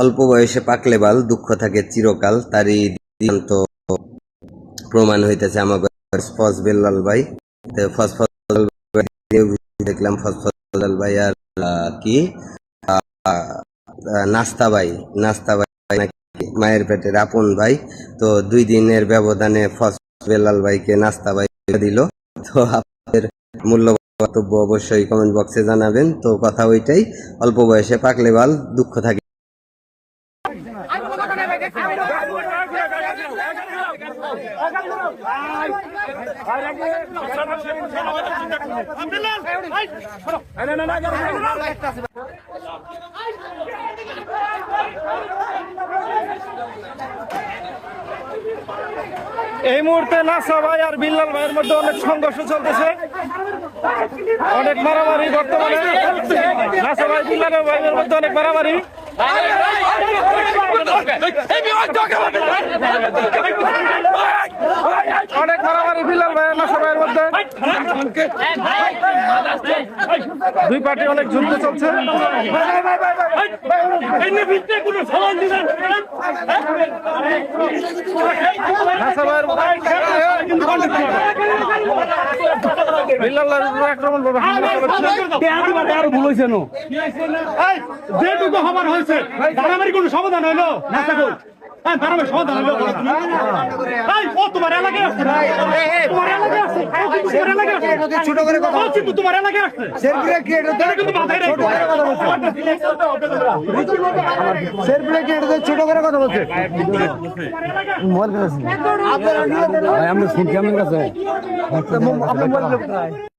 অল্প বয়সে পাকলে বাল, দুঃখ থাকে চিরকাল, তারই দিন্ত প্রমাণ হইতেছে আমার ফস বেল্লাল ভাই। দেখলাম ফস ফজল ভাই আর কি? নাস্তা ভাই নাস্তা ভাই মায়ের পেটের আপন ভাই। তো দুই দিনের ব্যবধানে ফস বেল্লাল ভাইকে নাস্তা ভাই দিল। তো আপনাদের মূল্যবান বক্তব্য অবশ্যই কমেন্ট বক্সে জানাবেন। তো কথা ওইটাই, অল্প বয়সে পাকলে বাল দুঃখ থাকে। এই মুহূর্তে নাসা ভাই আর বিল্লাল ভাইয়ের মধ্যে অনেক সংঘর্ষ চলতেছে। অনেক মারামারি বর্তমানে। নাসা ভাই বিল্লালের ভাইয়ের মধ্যে অনেক মারামারি। অনেক মারামারি বিল্লাল ভাই আর নাসা ভাইয়ের মধ্যে। দুই পার্টি অনেক যুদ্ধ চলছে। ভাইয়ের বিল্লাল যেটুকু হবার হয়েছে মারামারি কোনো সমাধান হইল সমাধান তোমার এলাকায় আসছে তোমার এলাকায় আসছে তোমার এলাকায় আসছে ছোট করে কথা তোমার এলাকায় আসছে রাখো সেলফি ক্রিয়েটর ছোট করে কথা বলছে? মোবাইল কাছে আমরা ফোন কেমন কাছে। আপনার মোবাইল